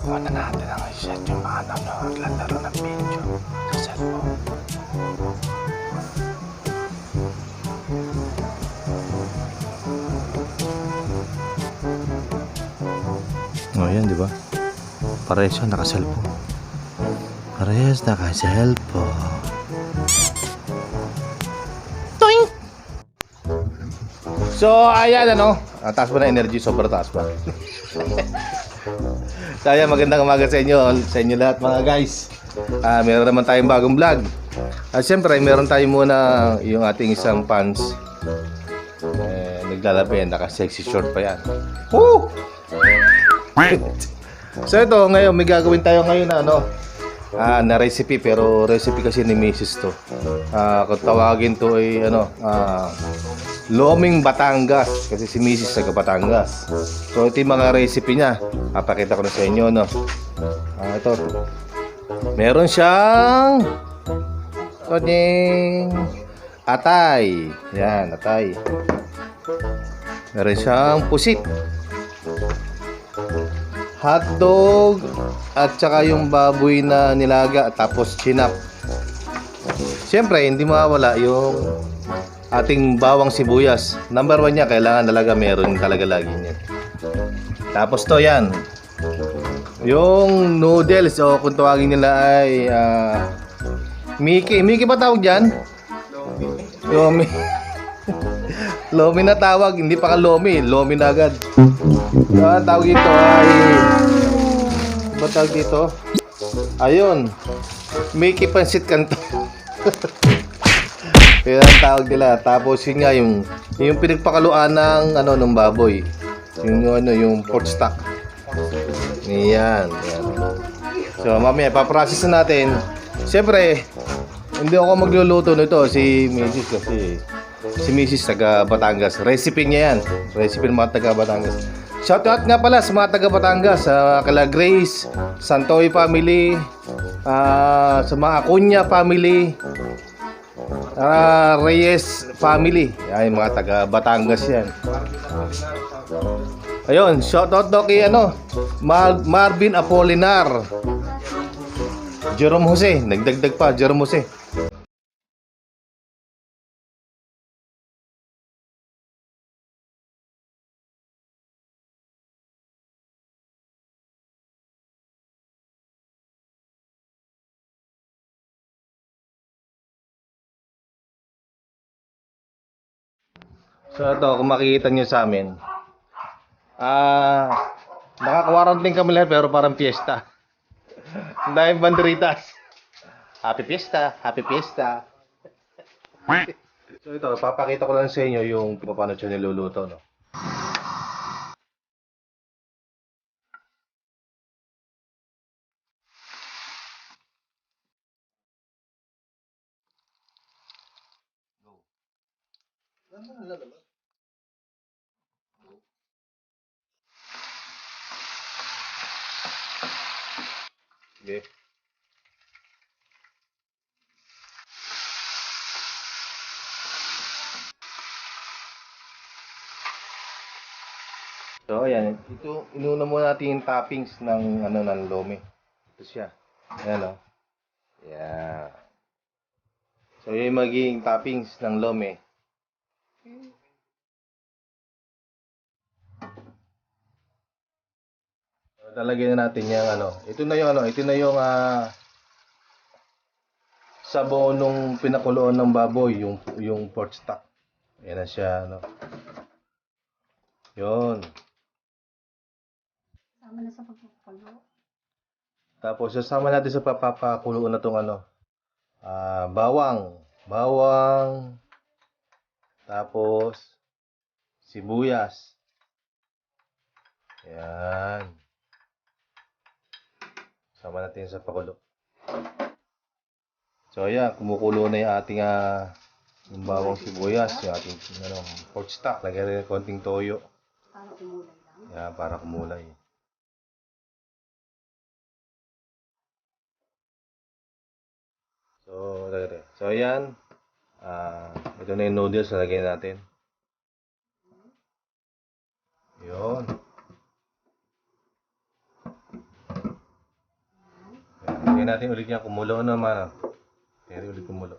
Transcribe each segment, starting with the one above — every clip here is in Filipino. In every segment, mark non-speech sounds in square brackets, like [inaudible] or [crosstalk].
Muna natin ang iset yung anak na maglalaro ng video sa cellphone. O yan, di ba? Parehas siya naka-cellphone. Parehas naka-cellphone. Toing! So, ayan ano. Taas pa na energy, sobrang taas pa. [laughs] so, ayan, magandang umaga sa inyo, sa inyo lahat mga guys. Ah, meron naman tayong bagong vlog. At siyempre, meron tayo muna yung ating isang fans. Eh, naglalabi, naka-sexy short pa yan. Woo! [laughs] so ito, ngayon, may gagawin tayo ngayon na ano, ah, na recipe, pero recipe kasi ni Mrs. to. Ah, kung tawagin to ay ano, ah, Loming Batangas kasi si Mrs. taga Batangas. So ito yung mga recipe niya. Papakita ko na sa inyo no. Ah, ito. Meron siyang Koding atay. Yan, atay. Meron siyang pusit. Hotdog at saka yung baboy na nilaga tapos chinap. Siyempre, hindi mawawala yung ating bawang sibuyas. Number one niya, kailangan talaga meron talaga lagi niya. Tapos to yan. Yung noodles, o kung tawagin nila ay ah, Mickey. Mickey ba tawag dyan? Lomi. Lomi [laughs] na tawag, hindi pa ka Lomi. Lomi na agad. So, ang tawag dito ay... Ba tawag dito? Ayun. Mickey Pansit Canton. [laughs] Kaya ang tawag nila. Tapos yun nga yung yung pinagpakaluan ng ano ng baboy. Yung, ano yung pork stock. Yan, yan. So mamaya paprocess na natin. Siyempre, hindi ako magluluto nito si Mrs. kasi si Mrs. taga Batangas. Recipe niya yan. Recipe ng mga taga Batangas. Shoutout nga pala sa mga taga Batangas, sa kala Grace, Santoy family, ah, sa mga Acuña family, Ah, Reyes family. Ay, mga taga Batangas yan. Ayun, shoutout daw kay ano, Mar- Marvin Apolinar. Jerome Jose, nagdagdag pa, Jerome Jose. So ito, kung makikita nyo sa amin, ah, naka-quarantine kami lahat pero parang fiesta. [laughs] Ang daming banderitas. Happy Fiesta! Happy Fiesta! [laughs] so ito, papakita ko lang sa inyo yung paano siya niluluto. No? Sige. So, ayan. Ito, inuna muna natin yung toppings ng, ano, ng lome. Ito siya. Ayan, o. Yeah. So, yun yung magiging toppings ng lome. So, talagyan na natin yung, ano. Ito na yung, ano, ito na yung, ah, sabaw nung pinakuloan ng baboy, yung, yung pork stock. Ayan na siya, ano. Yun. Sama na sa pagpapakulo. Tapos sasama natin sa papapakulo na tong ano. Ah, bawang, bawang. Tapos sibuyas. Yan. Sama natin sa pakulo. So ayan, kumukulo na yung ating ah, yung bawang sibuyas, yung ating ano, pork stock. Lagyan rin ng konting toyo. Para umulay lang. Yan, para kumulay. So, dali. So, ayan. Ah, ito na yung noodles na lagyan natin. Yun. Lagyan natin ulit yan. Kumulo naman. ah. Kaya ulit kumulo.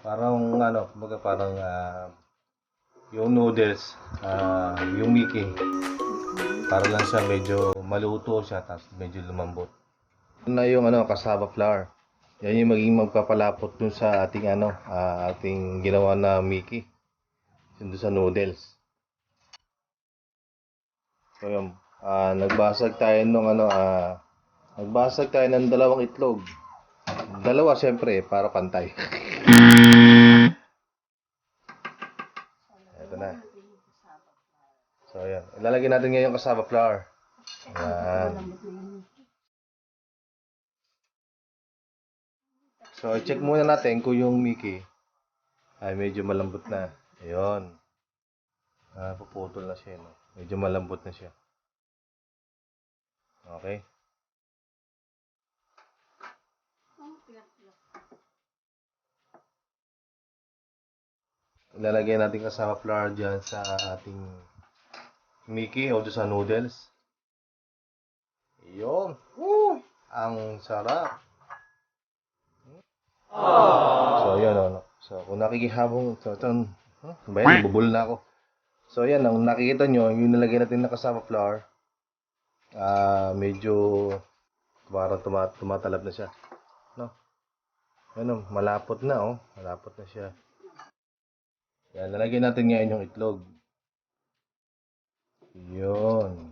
Parang ano, kumbaga parang ah, yung noodles, ah, yung Mickey. Para lang siya medyo maluto siya tapos medyo lumambot. Na yung ano, cassava flour. Yan yung maging magpapalapot dun sa ating ano, ah, ating ginawa na. Yun dun sa noodles. So yun, ah, nagbasag tayo nung ano, ah, nagbasag tayo ng dalawang itlog. Dalawa siyempre para pantay. [laughs] Ito na. So ayan, ilalagay natin ngayon yung cassava flour. Ayan. So, check muna natin kung yung Mickey ay medyo malambot na. Ayun. Ah, puputol na siya, no? Medyo malambot na siya. Okay. Ilalagay natin kasama flour dyan sa ating Mickey o sa noodles. Ayun. Woo! Ang sarap. So, yan ano. So, kung nakikihabong, so, ito, huh? ba yan, bubul na ako. So, yan, ang nakikita nyo, yung nilagay natin na kasama flour, ah, medyo, parang tuma tumatalab na siya. No? Yan, oh, malapot na, oh. Malapot na siya. Yan, lalagay natin ngayon yung itlog. Yun.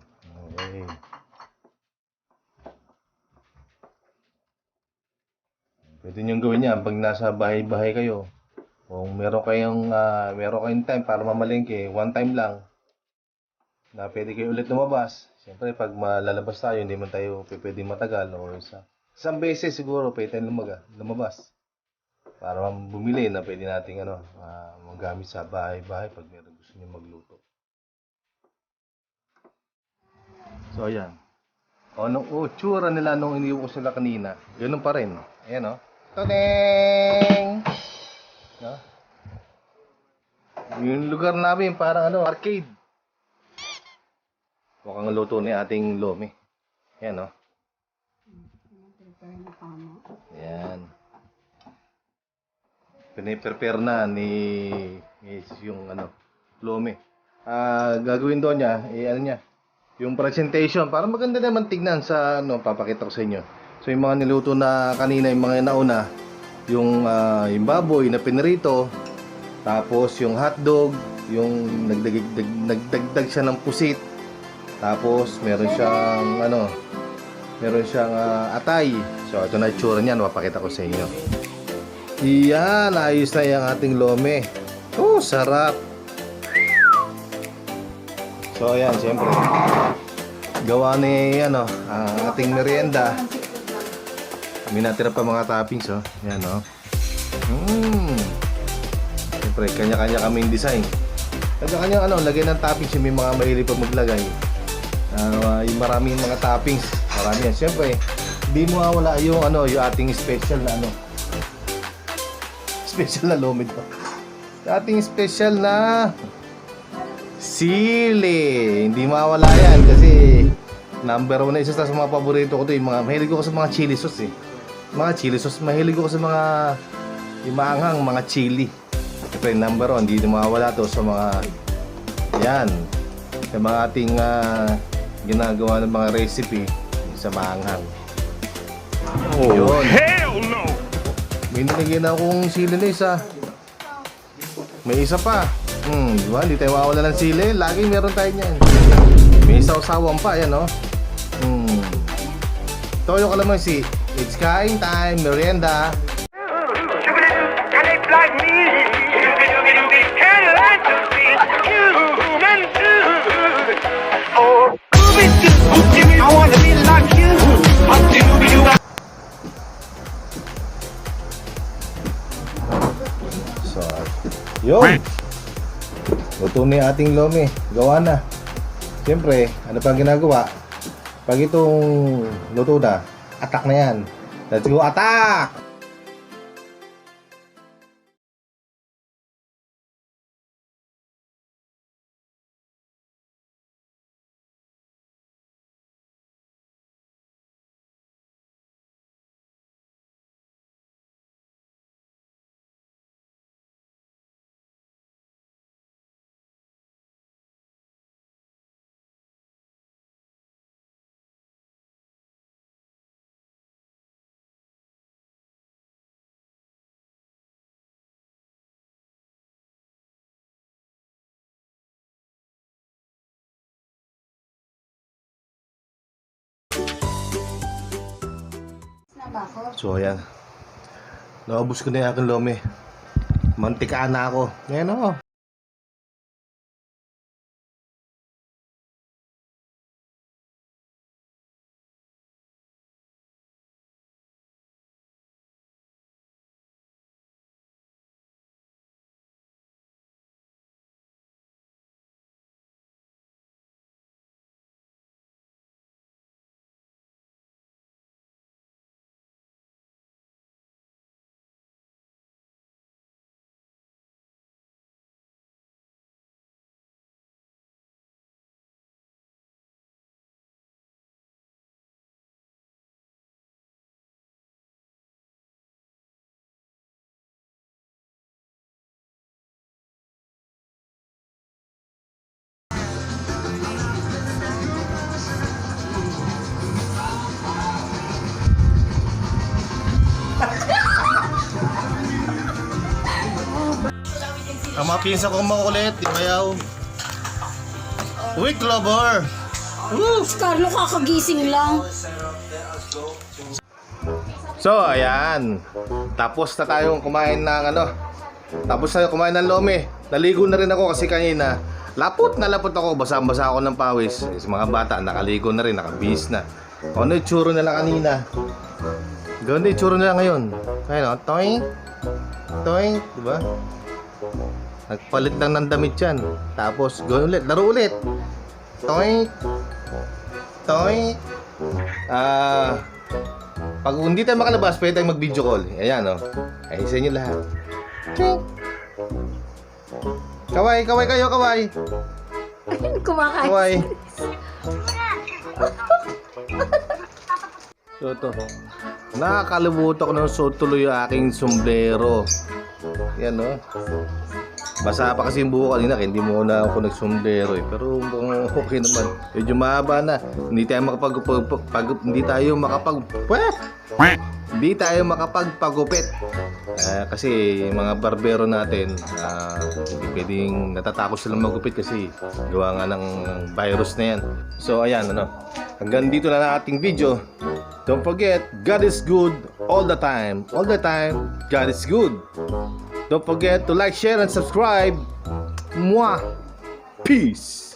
Okay. Pwede niyong gawin yan pag nasa bahay-bahay kayo. Kung meron kayong, ah, meron kayong time para mamalengke, one time lang, na pwede kayo ulit lumabas. Siyempre, pag malalabas tayo, hindi man tayo pwede matagal o isa. Isang beses siguro, pwede tayong lumaga, lumabas. Para bumili na pwede nating ano, ah, magamit sa bahay-bahay pag meron gusto niyo magluto. So, ayan. O, nung oh, tsura nila nung iniwan ko sila kanina, ganun pa rin. Ayan, o. Tadeng! No? Yung lugar namin, parang ano, arcade. Mukhang luto ni ating lomi. Ayan, o. Ayan. Piniprepare na ni, ni yung ano, lomi. Ah, gagawin doon niya, eh, ano niya, yung presentation, para maganda naman tignan sa ano, papakita ko sa inyo. So yung mga niluto na kanina, yung mga nauna, yung, ah, yung baboy na pinrito, tapos yung hotdog, yung nagdagdag, nagdagdag siya ng pusit, tapos meron siyang ano, meron siyang ah, atay. So ito na yung tsura niyan, mapakita ko sa inyo. Iyan, ayos na yung ating lome. Oh, sarap. So ayan, siyempre. Gawa ni ano, ang ating merienda. May natira pa mga toppings, oh. Yan, oh. Mmm. Siyempre, kanya-kanya kaming design. Kanya-kanya, ano, lagay ng toppings yung may mga mahilig pa maglagay. Ah, yung maraming mga toppings. Marami yan. Siyempre, hindi mo mawala yung, ano, yung ating special na, ano, special na lomid to. Ating special na sili. Hindi mawala yan kasi number one na isa sa mga paborito ko to. Yung mga, mahilig ko sa mga chili sauce eh. Mga chili sauce. Mahilig ko sa mga yung maanghang, mga chili. Siyempre, number one, hindi mawala to sa mga yan. Sa mga ating ah, ginagawa ng mga recipe sa maanghang. Yun. Hell no! May nilagyan akong sili na isa. May isa pa. Hmm, di ba? Hindi tayo mawawala ng sili. Lagi meron tayo niyan. May sausawan pa, yan, oh. Hmm. Toyo kalamansi. It's kain time, merienda. Yun. Luto na yung ating lomi. Gawa na. Siyempre, ano pang ginagawa? Pag itong luto na, atak na yan. Let's go, attack! Ba ako? So, ayan. Naubos ko na yung aking lome. Mantikaan na ako. Ayan o. mga pinsa kong makulit, di mayaw. Uy, Clover! Woo! Carlo, kakagising lang. So, ayan. Tapos na tayong kumain ng ano. Tapos na kumain ng lome. Naligo na rin ako kasi kanina. Lapot na lapot ako. Basa-basa ako ng pawis. Sa mga bata, nakaligo na rin. Nakabihis na. Ano yung tsuro nila kanina. Ganda yung tsuro nila ngayon. Ayun o. Toing. Toing. Diba? Nagpalit lang ng damit yan. Tapos, gawin ulit. Laro ulit. Toing. Toing. Ah... Pag hindi tayo makalabas, pwede tayong mag-video call. Ayan, oh. Ay, sa inyo lahat. Ching! Kaway, kaway kayo, kaway. Kumakain. Kaway. So, ito. Nakakalimutan ko ng suot tuloy yung aking sombrero. Yan, oh. Basa pa kasi yung buho kanina, hindi mo na ako nagsombrero eh. Pero okay naman. Medyo mahaba na. Hindi tayo makapag... Pag, pag, hindi tayo makapag... Pweh! Hindi tayo makapagpagupit. Ah, kasi mga barbero natin, ah, hindi pwedeng natatakot silang magupit kasi gawa nga ng virus na yan. So ayan, ano. Hanggang dito na ang ating video. Don't forget, God is good all the time. All the time, God is good. Don't forget to like, share, and subscribe. Mwah! Peace!